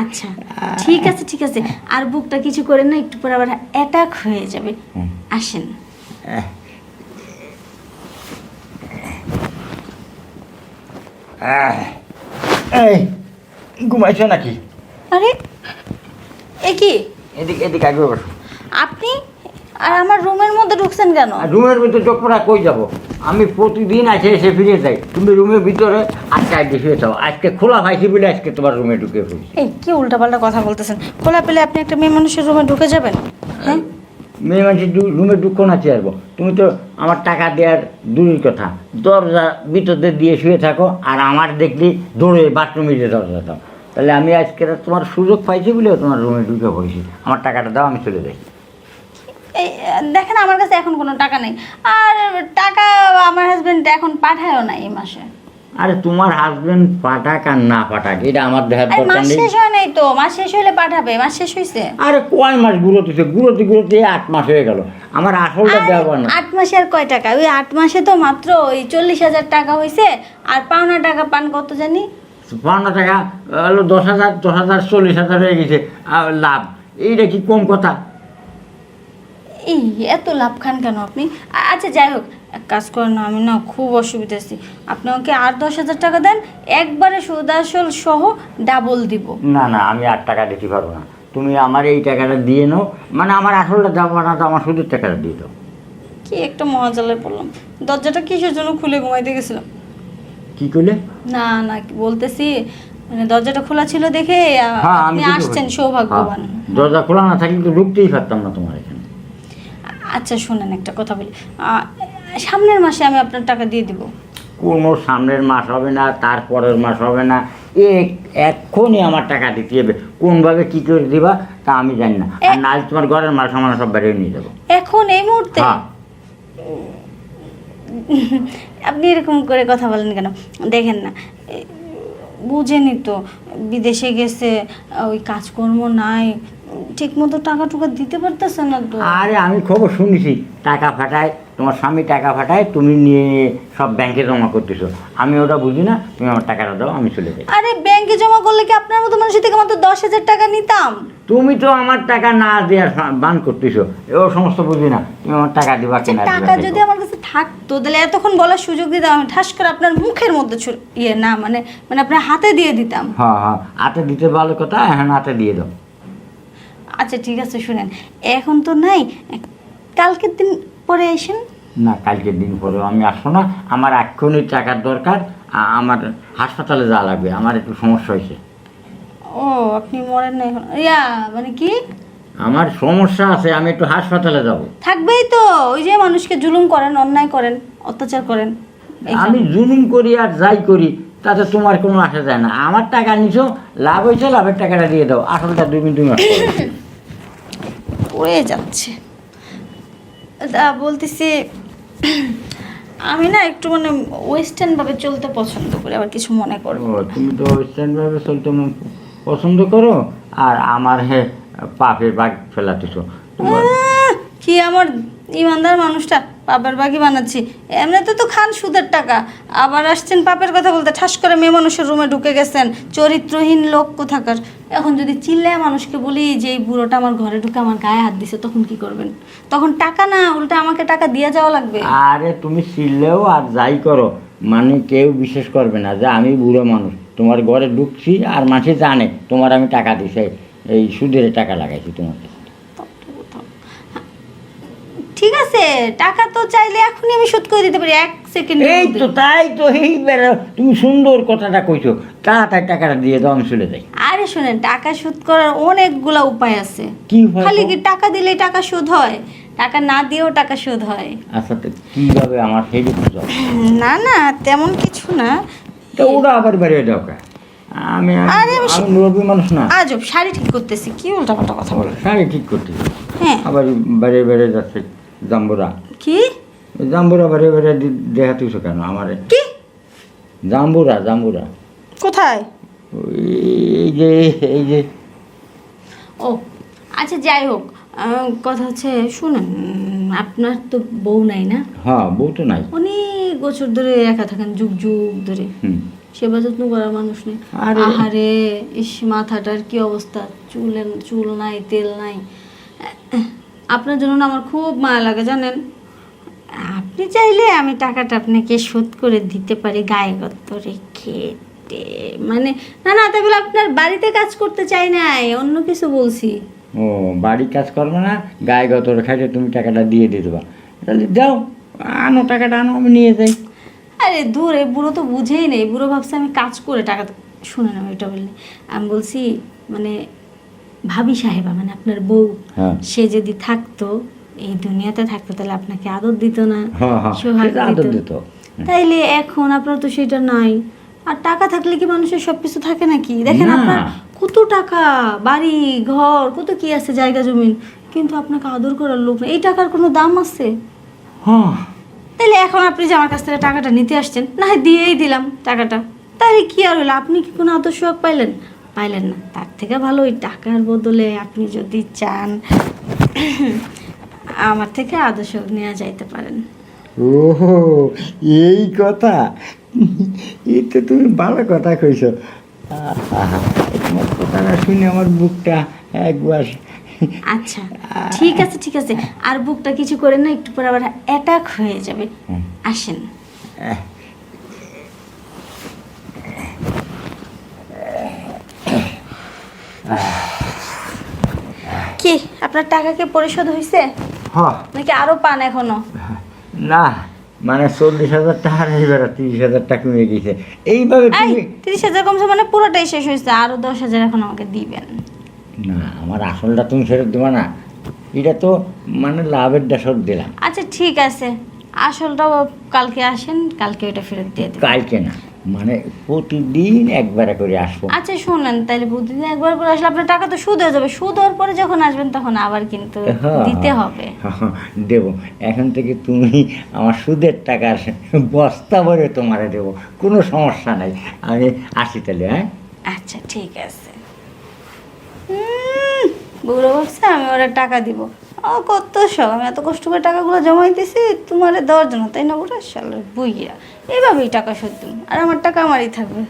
আচ্ছা ঠিক আছে ঠিক আছে। আর বুকটা কিছু না একটু পর আবার অ্যাটাক হয়ে যাবে। আসেন। এই ঘুমাইছো নাকি? আরে এ কি? এদিকে এদিকে আগে আপনি? আর আমার রুমের মধ্যে ঢুকছেন কেন? আর রুমের ভিতরে চোখ পড়া কই যাব? আমি প্রতিদিন এসে এসে ফিরে যাই। তুমি রুমের ভিতরে আজকে আজকে শুয়ে থাও। আজকে খোলা ভাইছি বলে আজকে তোমার রুমে ঢুকে পড়ছি। এই কি উল্টাপাল্টা কথা বলতেছেন? খোলা পেলে আপনি একটা মেয়ে মানুষের রুমে ঢুকে যাবেন? হ্যাঁ? মেয়ে মানুষের রুমে ঢুকো না চেয়ারবো তুমি তো আমার টাকা দেওয়ার দূরের কথা। দরজা ভিতরে দিয়ে শুয়ে থাকো আর আমার দেখলি দৌড়ে বাথরুমে যে দরজা দাও। তাহলে আমি আজকে তোমার সুযোগ পাইছি বলে তোমার রুমে ঢুকে পড়েছি। আমার টাকাটা দাও আমি চলে যাই। এই দেখেন আমার কাছে এখন কোনো টাকা নেই। আর টাকা আমার হাজবেন্ড এখন পাঠায়ও না এই মাসে। আরে তোমার হাজবেন্ড পাঠাক আর না পাঠাক এটা আমার দেখার দরকার মাস নেই। শেষ হয় নাই তো মাস শেষ হলে পাঠাবে মাস শেষ হয়েছে আরে কয় মাস ঘুরোতেছে ঘুরোতে ঘুরোতে আট মাস হয়ে গেল। আমার আসলটা দেওয়া না। আট মাসে আর কয় টাকা? ওই আট মাসে তো মাত্র ওই চল্লিশ হাজার টাকা হয়েছে আর পাওনা টাকা পান কত জানি? পাওনা টাকা হলো দশ হাজার দশ হাজার চল্লিশ হাজার হয়ে গেছে। লাভ এইটা কি কম কথা? এই এত লাভ খান কেন আপনি? আচ্ছা যাই হোক এক কাজ করেন না আমি না খুব অসুবিধা আছি। আপনি আমাকে আর দশ হাজার টাকা দেন একবারে সুদাসল সহ ডাবল দিব। না না আমি আট টাকা দিতে পারব না। তুমি আমার এই টাকাটা দিয়ে নাও মানে আমার আসলটা যাব না তো আমার সুদের টাকাটা দিয়ে দাও। কি একটা মহাজালায় পড়লাম। দরজাটা কিসের জন্য খুলে ঘুমাইতে গেছিলাম? কি করলে না না বলতেছি মানে দরজাটা খোলা ছিল দেখে হ্যাঁ আপনি আসছেন। সৌভাগ্যবান। হ্যাঁ, দরজা খোলা না থাকলে তো ঢুকতেই পারতাম না তোমার। আচ্ছা শোনেন একটা কথা বলি। সামনের মাসে আমি আপনার টাকা দিয়ে দিব। কোনো সামনের মাস হবে না তারপরের মাস হবে না। এক এক্ষুনি আমার টাকা দিতে হবে। কোনভাবে কী করে দিবা তা আমি জানি না। আর নাল তোমার ঘরের মাল সামান সব বেরিয়ে নিয়ে যাব। এখন এই মুহূর্তে? হ্যাঁ। আপনি এরকম করে কথা বলেন কেন? দেখেন না বুঝেনি তো বিদেশে গেছে ওই কাজকর্ম নাই ঠিক মতো টাকা টুকা দিতে পারতেছে না তো আরে আমি খবর শুনেছি। টাকা ফাটায় তোমার স্বামী টাকা ফাটায় তুমি নিয়ে সব ব্যাংকে জমা করতেছো। আমি ওটা বুঝি না তুমি আমার টাকাটা দাও আমি চলে যাই। আরে ব্যাংকে জমা করলে কি আপনার মতো মানুষের থেকে মাত্র দশ হাজার টাকা নিতাম? তুমি তো আমার টাকা না দেওয়ার বান করতেছো। ও সমস্ত বুঝি না তুমি আমার টাকা দিবা আচ্ছা, কিনা টাকা যদি আমার কাছে থাকতো তাহলে এতক্ষণ বলার সুযোগ দিতাম আমি ঠাস করে আপনার মুখের মধ্যে ছুড়ে- ইয়ে না মানে মানে আপনার হাতে দিয়ে দিতাম। হ্যাঁ হ্যাঁ হাতে দিতে ভালো কথা এখন হাতে দিয়ে দাও। আচ্ছা ঠিক আছে শুনেন। এখন তো নাই কালকের দিন পরে আসেন না কালকের দিন পরে আমি আসব না। আমার এক্ষুনি টাকার দরকার আমার হাসপাতালে যাওয়া লাগবে আমার একটু সমস্যা হয়েছে। ও আপনি মরেন না এখন। ইয়া মানে কি? আমার সমস্যা আছে আমি একটু হাসপাতালে যাব। থাকবেই তো ওই যে মানুষকে জুলুম করেন অন্যায় করেন অত্যাচার করেন আমি জুলুম করি আর যাই করি তাতে তোমার কোনো আসা যায় না। আমার টাকা নিছো লাভ হয়েছে লাভের টাকাটা দিয়ে দাও। আসলটা দুই মিনিট তুমি পড়ে যাচ্ছে। তা বলতেছি আমি না একটু মানে ওয়েস্টার্ন ভাবে চলতে পছন্দ করি আবার কিছু মনে করব ও তুমি তো ওয়েস্টার্ন ভাবে চলতে পছন্দ করো আর আমার হে পাপের বাঘ ফেলাতেছো তোমার কি আমার ইমানদার মানুষটা? পাপের বাকি বানাচ্ছি। এমনিতে তো খান সুদের টাকা। আবার আসছেন পাপের কথা বলতে। ঠাস করে মেয়ে মানুষের রুমে ঢুকে গেছেন। চরিত্রহীন লোক কোথাকার। এখন যদি চিল্লায় মানুষকে বলি যে, এই বুড়োটা আমার ঘরে ঢুকে আমার গায়ে হাত দিছে, তখন কি করবেন? তখন টাকা না, উল্টা আমাকে টাকা দিয়ে যাওয়া লাগবে। আরে তুমি চিনলেও আর যাই করো। মানে কেউ বিশ্বাস করবে না যে, আমি বুড়ো মানুষ। তোমার ঘরে ঢুকছি আর মাসে জানে তোমার আমি টাকা দিছি। এই সুদের টাকা লাগাইছি তোমার কাছে। ঠিক আছে টাকা তো চাইলে এখনই আমি শোধ করে দিতে পারি এক সেকেন্ড এই তো তাই তো এই বেড়া তুমি সুন্দর কথাটা কইছো। তাড়াতাড়ি টাকাটা দিয়ে দাও আমি চলে যাই। আরে শুনেন টাকা শোধ করার অনেকগুলা উপায় আছে। কি হয় খালি কি টাকা দিলেই টাকা শোধ হয়? টাকা না দিয়েও টাকা শোধ হয়। আচ্ছা তো কীভাবে আমার হেঁটে বুঝাও না না তেমন কিছু না। তো ওরা আবার বেরিয়ে দাও কা? আমি আরে আমি আমি মুরব্বী মানুষ না। আজব শাড়ি ঠিক করতেছি কি উল্টাপাল্টা কথা বল শাড়ি ঠিক করতে হ্যাঁ। আবার বেড়ে বেড়ে যাচ্ছে। জাম্বুরা। কি? জাম্বুরা বেড়ে বেড়ে দেখাতেছো কেন আমার কি? জাম্বুরা জাম্বুরা। কোথায়? এই যে এই যে। ও আচ্ছা যাই হোক কথা হচ্ছে শুনেন আপনার তো বউ নাই না? হ্যাঁ বউ তো নাই। অনেক বছর ধরে একা থাকেন যুগ যুগ ধরে। সেবা যত্ন করার মানুষ নেই। আরে। আহারে ইস মাথাটার কি অবস্থা? চুলের চুল নাই তেল নাই। আপনার জন্য আমার খুব মায়া লাগে জানেন। আপনি চাইলে আমি টাকাটা আপনাকে শোধ করে দিতে পারি গায়েগত রেখে মানে না না তাই বলে আপনার বাড়িতে কাজ করতে চাই নাই অন্য কিছু বলছি। ও বাড়ি কাজ করবে না গায়ে গত খাইলে তুমি টাকাটা দিয়ে দিয়ে দেবা। তাহলে যাও আনো টাকাটা আনো আমি নিয়ে যাই। আরে দূর এই বুড়ো তো বুঝেই নেই। বুড়ো ভাবছে আমি কাজ করে টাকা শুনে না এটা বললে। আমি বলছি মানে ভাবি সাহেবা মানে আপনার বউ হ্যাঁ। সে যদি থাকতো এই দুনিয়াতে থাকতো তাহলে আপনাকে আদর দিত না হ্যাঁ হ্যাঁ সোহাগ দিত। তাইলে এখন আপনার তো সেটা নাই। আর টাকা থাকলে কি মানুষের সব কিছু থাকে নাকি? দেখেন আপনার কত টাকা বাড়ি ঘর কত কি আছে জায়গা জমিন কিন্তু আপনাকে আদর করার লোক এই টাকার কোনো দাম আছে? হ্যাঁ। তাহলে এখন আপনি যে আমার কাছ থেকে টাকাটা নিতে আসছেন না দিয়েই দিলাম টাকাটা তাহলে কি আর হলো? আপনি কি কোনো আদর্শ পাইলেন? পাইলেন না। তার থেকে ভালো ওই টাকার বদলে আপনি যদি চান আমার থেকে আদর্শ নেওয়া যাইতে পারেন। ও এই কথা? এই তো তুমি ভালো কথা কইছ। তোমার কথাটা শুনে আমার বুকটা একবার আচ্ছা ঠিক আছে ঠিক আছে। আর বুকটা কিছু করে না একটু পরে আবার অ্যাটাক হয়ে যাবে। আসেন। কি আপনার টাকা কি পরিশোধ হয়েছে হ নাকি আরও পান এখনও? না মানে চল্লিশ হাজার টাকা এবার তিরিশ হাজার টাকা কমে গেছে। এইভাবে তিরিশ হাজার কমছে মানে পুরোটাই শেষ হয়েছে আরও দশ হাজার এখন আমাকে দিবেন। না আমার আসলটা তুমি ফেরত দেবা না। এটা তো মানে লাভের দেশর দিলাম। আচ্ছা ঠিক আছে। আসলটাও কালকে আসেন কালকে ওটা ফেরত দিয়ে দেবেন। কালকে না। মানে প্রতিদিন একবারে করে আসব। আচ্ছা শুনেন তাহলে প্রতিদিন একবার করে আসলে আপনার টাকা তো সুদ হয়ে যাবে। সুদ হওয়ার পরে যখন আসবেন তখন আবার কিন্তু হ্যাঁ। দিতে হবে। দেব। এখন থেকে তুমি আমার সুদের টাকার বস্তা ভরে তোমারে দেবো। কোনো সমস্যা নাই। আমি আসি তাহলে হ্যাঁ? আচ্ছা ঠিক আছে। বুড়ো ভাবছে আমি ওরা টাকা দিব। ও কত সব আমি এত কষ্ট করে টাকাগুলো জমাইতেছি, তোমার দেওয়ার জন্য তাই না বুড়ো? সালের বুইয়া। এভাবেই টাকা শোধ আর আমার টাকা আমারই থাকবে।